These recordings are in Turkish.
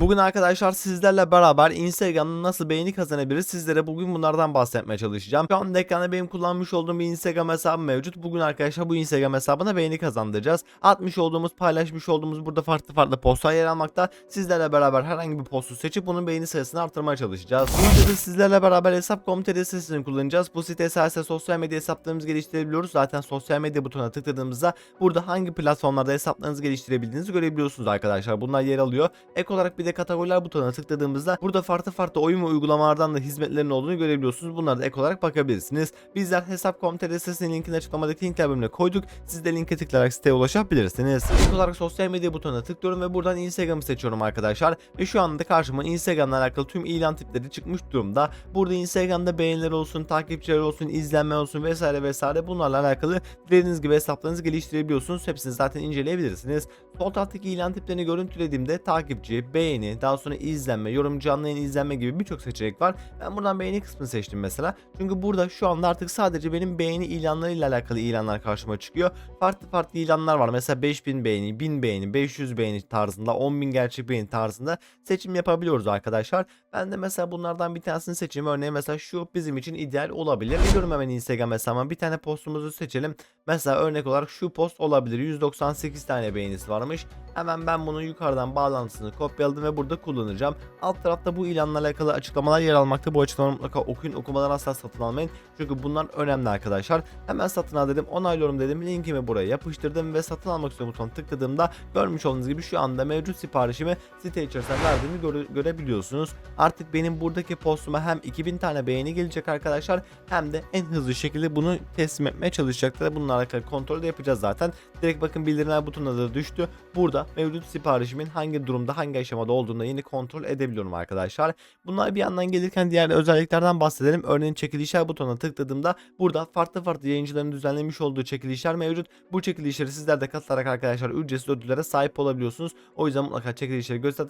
Bugün arkadaşlar sizlerle beraber Instagram'da nasıl beğeni kazanabiliriz sizlere bugün bunlardan bahsetmeye çalışacağım. Şu anda ekranda benim kullanmış olduğum bir Instagram hesabı mevcut. Bugün arkadaşlar bu Instagram hesabına beğeni kazandıracağız. Atmış olduğumuz paylaşmış olduğumuz burada farklı farklı postlar yer almakta. Sizlerle beraber herhangi bir postu seçip bunun beğeni sayısını arttırmaya çalışacağız. Bu videoda sizlerle beraber hesap.com.tr sitesini kullanacağız. Bu site sayesinde sosyal medya hesaplarımızı geliştirebiliyoruz. Zaten sosyal medya butonuna tıkladığımızda burada hangi platformlarda hesaplarınızı geliştirebildiğinizi görebiliyorsunuz arkadaşlar. Bunlar yer alıyor. Ek olarak bir de kategoriler butonuna tıkladığımızda burada farklı farklı oyun ve uygulamalardan da hizmetlerin olduğunu görebiliyorsunuz. Bunlara da ek olarak bakabilirsiniz. Bizler hesap.com.tr sitesinin linkini açıklamadaki linkler bölümüne koyduk. Siz de linke tıklayarak siteye ulaşabilirsiniz. İlk olarak sosyal medya butonuna tıklıyorum ve buradan Instagram'ı seçiyorum arkadaşlar. Ve şu anda karşıma Instagram'la alakalı tüm ilan tipleri çıkmış durumda. Burada Instagram'da beğeniler olsun, takipçiler olsun, izlenme olsun vesaire vesaire bunlarla alakalı dilediğiniz gibi hesaplarınızı geliştirebiliyorsunuz. Hepsini zaten inceleyebilirsiniz. Sol taraftaki ilan tiplerini görüntülediğimde takipçi, beğeni, daha sonra izlenme, yorum canlı yayın izlenme gibi birçok seçenek var. Ben buradan beğeni kısmını seçtim mesela. Çünkü burada şu anda artık sadece benim beğeni ilanlarıyla alakalı ilanlar karşıma çıkıyor. Farklı farklı ilanlar var. Mesela 5000 beğeni, 1000 beğeni, 500 beğeni tarzında, 10.000 gerçek beğeni tarzında seçim yapabiliyoruz arkadaşlar. Ben de mesela bunlardan bir tanesini seçeyim. Örneğin mesela şu bizim için ideal olabilir. Gidiyorum hemen Instagram hesabıma bir tane postumuzu seçelim. Mesela örnek olarak şu post olabilir. 198 tane beğenisi varmış. Hemen ben bunun yukarıdan bağlantısını kopyaladım ve burada kullanacağım. Alt tarafta bu ilanla alakalı açıklamalar yer almakta. Bu açıklamaları mutlaka okuyun. Okumadan asla satın almayın. Çünkü bunlar önemli arkadaşlar. Hemen satın al dedim. Onaylıyorum dedim. Linkimi buraya yapıştırdım ve satın almak istiyorum butonuna tıkladığımda görmüş olduğunuz gibi şu anda mevcut siparişimi site içerisinde verdiğimi göre- görebiliyorsunuz. Artık benim buradaki postuma hem 2000 tane beğeni gelecek arkadaşlar hem de en hızlı şekilde bunu teslim etmeye çalışacaklar. Bununla alakalı kontrol de yapacağız zaten. Direkt bakın bildirimler butonuna da düştü. Burada mevcut siparişimin hangi durumda hangi aşamada olduğunu yeni kontrol edebiliyorum arkadaşlar. Bunlar bir yandan gelirken diğer özelliklerden bahsedelim. Örneğin çekilişler butonuna tıkladığımda burada farklı farklı yayıncıların düzenlemiş olduğu çekilişler mevcut. Bu çekilişleri sizler de katılarak arkadaşlar ücretsiz ödüllere sahip olabiliyorsunuz. O yüzden mutlaka çekilişleri göz.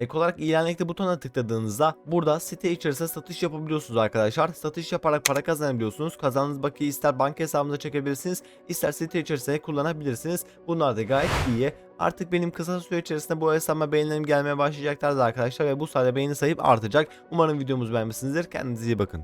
Ek olarak ilan ekle butonuna tıkladığınızda burada site içerisinde satış yapabiliyorsunuz arkadaşlar. Satış yaparak para kazanabiliyorsunuz. Kazandığınız bakiyi ister banka hesabınıza çekebilirsiniz, ister site içerisinde kullanabilirsiniz. Bunlar da gayet iyi. Artık benim kısa süre içerisinde bu hesabıma beğenilerim gelmeye başlayacaklardı arkadaşlar ve bu sayede beğeni sayıp artacak. Umarım videomuzu beğenmişsinizdir. Kendinize iyi bakın.